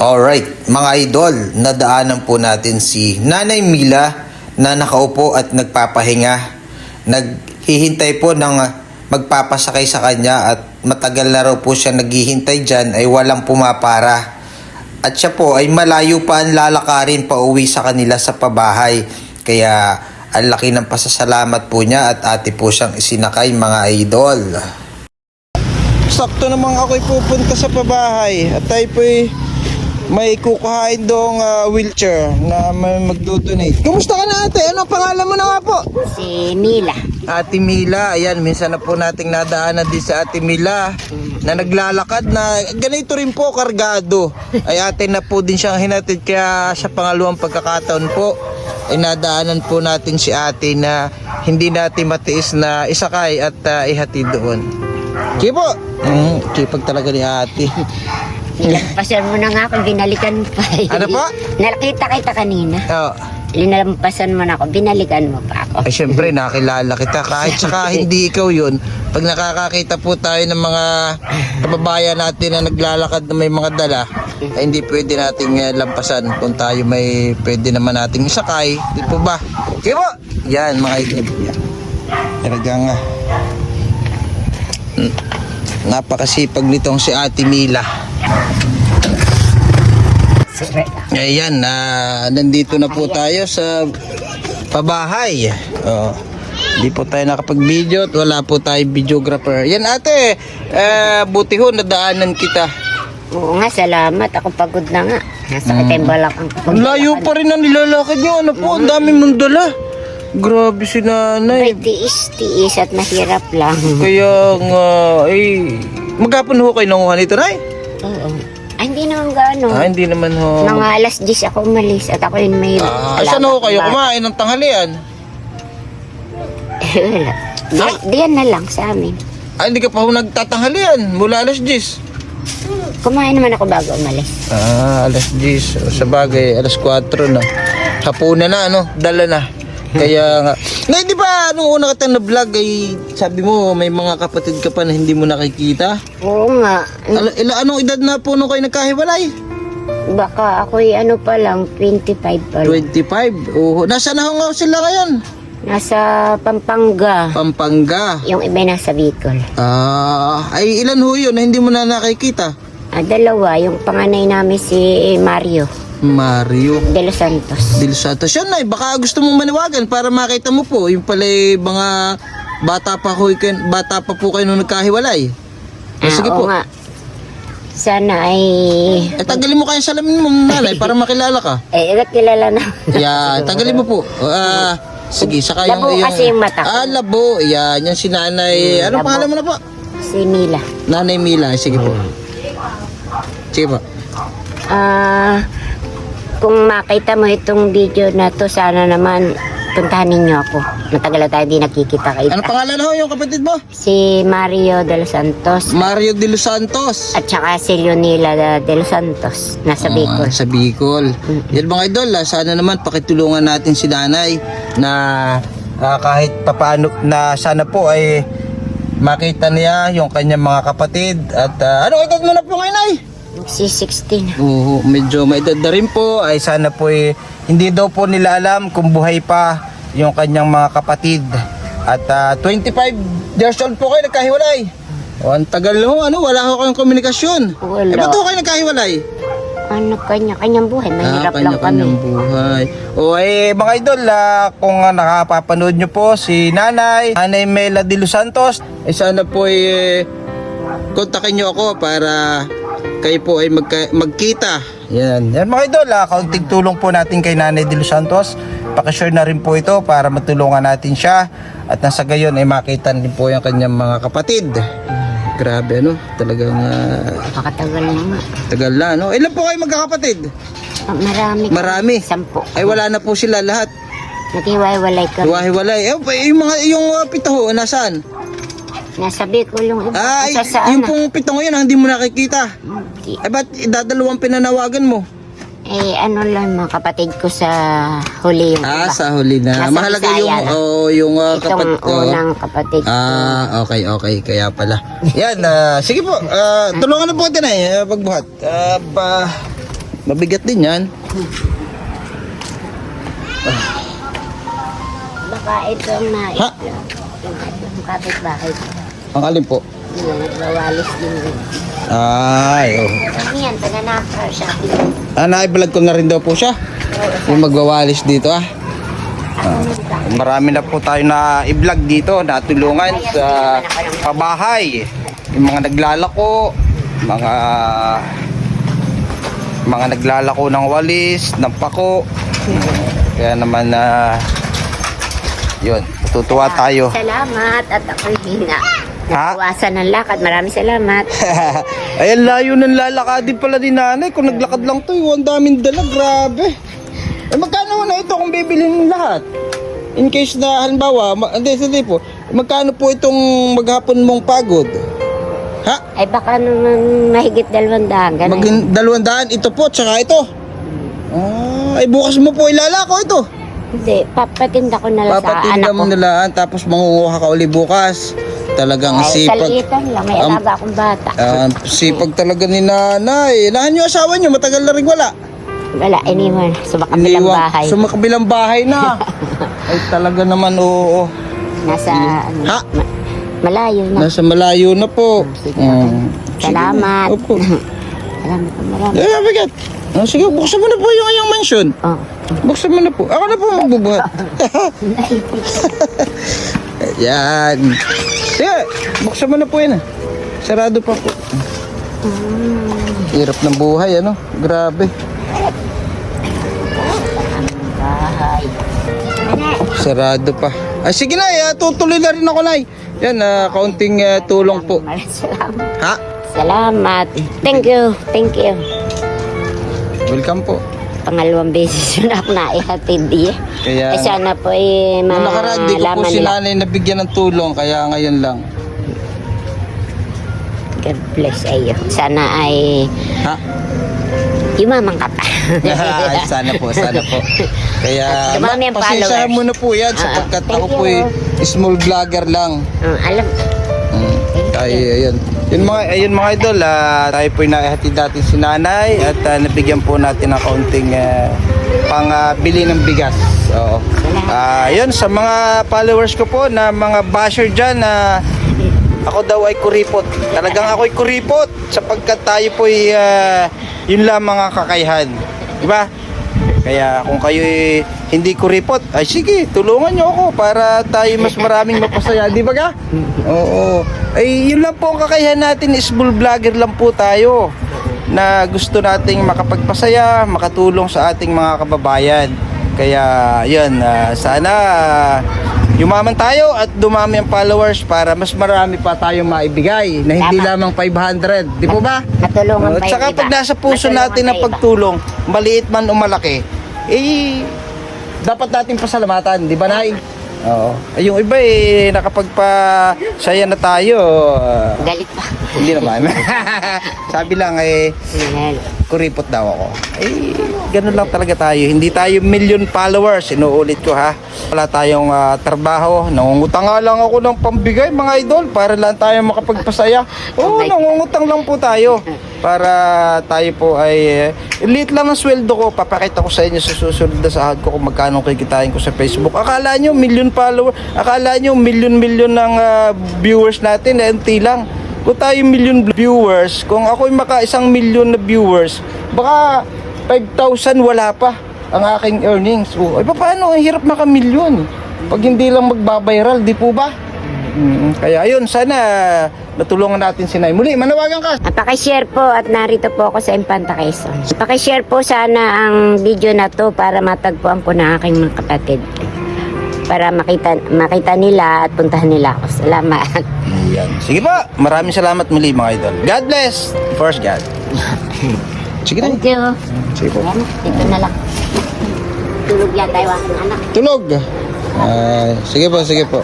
Alright, mga idol, nadaanan po natin si Nanay Mila na nakaupo at nagpapahinga. Naghihintay po ng magpapasakay sa kanya at matagal na raw po siya naghihintay dyan ay walang pumapara. At siya po ay malayo pa ang lalakarin pa uwi sa kanila sa pabahay. Kaya ang laki ng pasasalamat po niya at ate po siyang isinakay mga idol. Sakto namang ako'y pupunta sa pabahay at tayo po'y may kukuhain doong ah, wheelchair na may magdodonate. Kumusta ka na ate? Ano ang pangalan mo na nga po? Si Mila. Ate Mila, ayan, minsan na po nating nadaanan din sa Ate Mila na naglalakad na ganito rin po kargado. Ay ate na po din siyang hinatid kaya sa pangalawang pagkakataon po ay nadaanan po natin si ate na hindi natin matiis na isakay at ah, ihatid doon. Sige po! Mm, kipag talaga ni ate. Nilagpasan mo na nga ako, binalikan pa. eh. Ano po? Nakita kita kanina. Oh, Linalampasan mo na ako, binalikan mo pa ako. ay syempre nakilala kita kahit saka hindi ikaw yun pag nakakakita po tayo ng mga kababayan natin na naglalakad na may mga dala ay hindi pwede nating eh, lampasan kung tayo may pwede naman nating isakay di po ba? Sige po! Yan mga idol talagang ah, napakasipag nitong si Ate Mila Ayan, na nandito na po tayo sa pabahay. Oh. Hindi po tayo nakapag-video at wala po tayong videographer. Yan ate, eh, buti ho, nadaanan kita. Oo nga, salamat. Ako pagod na nga. Nasakit Mm. yung balak ang Ang layo pa rin ang nilalakad nyo. Ano po, ang dami mong dala. Grabe si May nanay. tiis-tiis at mahirap lang. Kaya nga, eh, magkapon ho kayo nanguha nito, Nay? Naman gaano. Ah, hindi naman ho. Mga alas 10 ako umalis at ako yun may... Ah, saan ho kayo kumain ng tanghalian? Wala. Diyan, diyan na lang sa amin. Ah, hindi ka pa ho nagtatanghalian mula alas 10. Kumain naman ako bago umalis. Ah, alas 10. Sa bagay, alas 4 na. Hapunan na, ano? Dala na. Kaya nga. Ngayon, di ba, nung una ka na vlog ay sabi mo, may mga kapatid ka pa na hindi mo nakikita? Oo nga. Al- ila, anong edad na po nung kayo nagkahiwalay? Baka ako'y ano pa lang, 25 pa lang. 25. Oo. Nasa na nga sila ngayon? Nasa Pampanga. Pampanga. Yung iba nasa Bicol. Ah, ay ilan ho yun na hindi mo na nakikita? Ah, dalawa, yung panganay namin si Mario Mario. de los Santos. Del Santos. Yan na, baka gusto mong maniwagan para makita mo po. Yung pala eh, mga bata pa, ko, bata pa po kayo nung nagkahiwalay. Eh, Ah, sige po. oo nga. Sana ay... Eh, tanggalin mo kayong salamin mo, nanay, para makilala ka. Eh, kilala na. Yeah, tanggalin mo po. Ah, sige, saka yung... Labo kasi yung mata ko. Ah, labo. Yan, yan si nanay. Ano labo. pangalan mo na po? si Mila. Nanay Mila. Sige po. Sige po. Ah... kung makita mo itong video na to, sana naman puntahan ninyo ako. Matagal na tayo di nakikita kay Ano pangalan ho yung kapatid mo? Si Mario de los Santos Mario de los Santos. at saka si Leonila de los Santos. Nasa Ah, Bicol. sa Bicol. Yan mga idol, ah, sana naman pakitulungan natin si nanay na ah, kahit papaano na sana po ay makita niya yung kanyang mga kapatid at ah, ano edad mo na po ngayon ay? Si 16. Oo, medyo may edad na rin po ay sana po eh, hindi daw po nila alam kung buhay pa yung kanyang mga kapatid at ah, 25 years old po kayo nagkahiwalay. O, ang tagal ho, ano, wala ho kayong komunikasyon. Wala. Eh, ba't ho kayo nagkahiwalay? Ano kanya-kanyang buhay. Mahirap lang kami. kanya-kanyang buhay. O eh, mga idol, ah, kung ah, nakapapanood nyo po si Nanay, Nanay Mela de Los Santos, eh sana po eh, kontakin nyo ako para kayo po ay magka- magkita. Yan. Yan mga idol, ah, kaunting tulong po natin kay Nanay de Los Santos. Pakishare na rin po ito para matulungan natin siya at nasa gayon ay makita din po yung kanyang mga kapatid. Grabe ano, talagang ah, Pakatagal na nga. tagal na no. Ilan po kayo magkakapatid? Ah, Marami. Marami. Sampo. Ay wala na po sila lahat. Naghiwalay kami. Hiwa-hiwalay. Eh, pa- yung mga yung uh, pito ho, nasaan? Nasa Bicol yung iba. Ay, Isa sa yung ano. pong pito ngayon, ah, hindi mo nakikita. Hindi. Ay, ba't dadalawang pinanawagan mo? Eh, ano lang mga kapatid ko sa huli yung Ah, iba. sa huli na. Nasa Mahalaga Bisaya yung, na. oh, yung uh, Itong kapatid ko. unang kapatid ko. Ah, okay, okay. Kaya pala. Yan, ah, sige po. ah, tulungan na po natin eh, pagbuhat. Ah, ba, Mabigat din yan. Baka itong na... Ha? Yung kapitbahay. Ang alin po? Yung nagwawalis din. yun. Ay, oh. Ano yan? Taga Nakar Shopping. Ah, naibalag ko na rin daw po siya. Yung magwawalis dito ah. Marami na po tayo na i-vlog dito, natulungan sa pabahay. Yung mga naglalako, mga mga naglalako ng walis, ng pako. Kaya naman na yun, tutuwa tayo. Salamat at ako'y hina. Ha? Nabawasan ng lakad. Maraming salamat. Ayan, layo ng lalakadin pala ni nanay. Kung naglakad lang to, yung ang daming dala, grabe. Eh, magkano na ito kung bibilhin lahat? In case na, halimbawa, ma- hindi, hindi po, magkano po itong maghapon mong pagod? Ha? Ay baka naman mahigit dalawang daan. Mag Ganun. dalawang daan, ito po, tsaka ito. Ah, ay bukas mo po ilalako ito. Hindi, papatinda ko na lang sa anak Papatinda ko. mo nilaan, tapos mangunguha ka uli bukas. Talagang Ay, sipag. salitan lang. May alaga akong bata. Ah, sipag talaga ni nanay. Lahan yung asawa niyo, matagal na rin wala. Wala, iniwan. Sa makabilang Iniwan- bahay. Sa makabilang bahay na. Ay talaga naman, oo. Nasa, ano, Ha? ma- malayo na. Nasa malayo na po. Sige. Mm. Salamat. Opo. Salamat po marami. Eh, bigat. Oh, sige, buksan mo na po yung iyong mansion. Oh. Buksan mo na po. Ako na po magbubuhat. Yan. Sige, buksan mo na po yan. ah. Sarado pa po. Hirap ng buhay, ano? Grabe. Sarado pa. Ay, sige na, eh, tutuloy na rin ako, Nay. Yan, ah, kaunting ah, tulong po. Salamat. Ha? Salamat. Thank you. Thank you. Welcome po. Pangalawang beses yun ako naihatid eh. Kaya, Eh, sana po eh, nung nakaraan, di ko po malaman si nila. nanay nabigyan ng tulong, kaya ngayon lang. God bless ayo. Sana ay Ha? yumamang ka pa. Ay, sana po, sana po. Kaya, Dumami ang pasensyahan followers. mo na po yan Ah, sapagkat thank ako po you. small vlogger lang. Mm, alam, Mm. Ay, ayun. Yun mga, ayun mga idol, ah, tayo po naihatid natin si nanay at ah, nabigyan po natin ng kaunting uh, pangbili ng bigas. Oo. Ah, yun, sa mga followers ko po na mga basher dyan na ako daw ay kuripot. Talagang ako ay kuripot sapagkat tayo po ay ah, yun lamang ang kakayahan. Di ba? Kaya kung kayo hindi kuripot, ay sige, tulungan nyo ako para tayo mas maraming mapasaya. Di ba ga? Oo. Ay, yun lang po ang kakayahan natin. Small vlogger lang po tayo na gusto nating makapagpasaya, makatulong sa ating mga kababayan. Kaya, yun, ah, sana ah, yumaman tayo at dumami ang followers para mas marami pa tayong maibigay na hindi Tama. lamang 500. Di po ba? matulungan At pa saka pag nasa puso Matulungan natin ang pagtulong, maliit man o malaki, eh, dapat natin pasalamatan, di ba, Nay? Oo. Ay, yung iba eh, nakapagpa-saya na tayo. Galit pa. hindi naman. Sabi lang eh, Ayan. Kuripot daw ako. Eh, ganun lang talaga tayo. Hindi tayo million followers. Inuulit ko ha. Wala tayong ah, trabaho. Nangungutang nga lang ako ng pambigay mga idol para lang tayo makapagpasaya. Oo, Oh nangungutang lang po tayo. Para tayo po ay eh, liit lang ang sweldo ko. Papakita ko sa inyo sa susunod na sahod ko kung magkano kikitain ko sa Facebook. Akala nyo million follower. Akala nyo million-million ng ah, viewers natin. Eh, unti lang. Kung tayo million viewers, kung ako'y maka isang million na viewers, baka 5,000 wala pa ang aking earnings. O, ay paano? Ang hirap maka-million. Pag hindi lang magbabiral, di po ba? Kaya ayun, sana natulungan natin si Nay. Muli, manawagan ka. At pakishare po at narito po ako sa Impanta Quezon. Pakishare po sana ang video na to para matagpuan po ng aking mga kapatid. Para makita makita nila at puntahan nila ako. Salamat. Yan. Sige po, maraming salamat muli mga idol. God bless. First God. Sige na. Thank you. Sige po. Ayan, dito na lang. Tulog yan tayo aking anak. Tulog. Ay, sige po, sige po.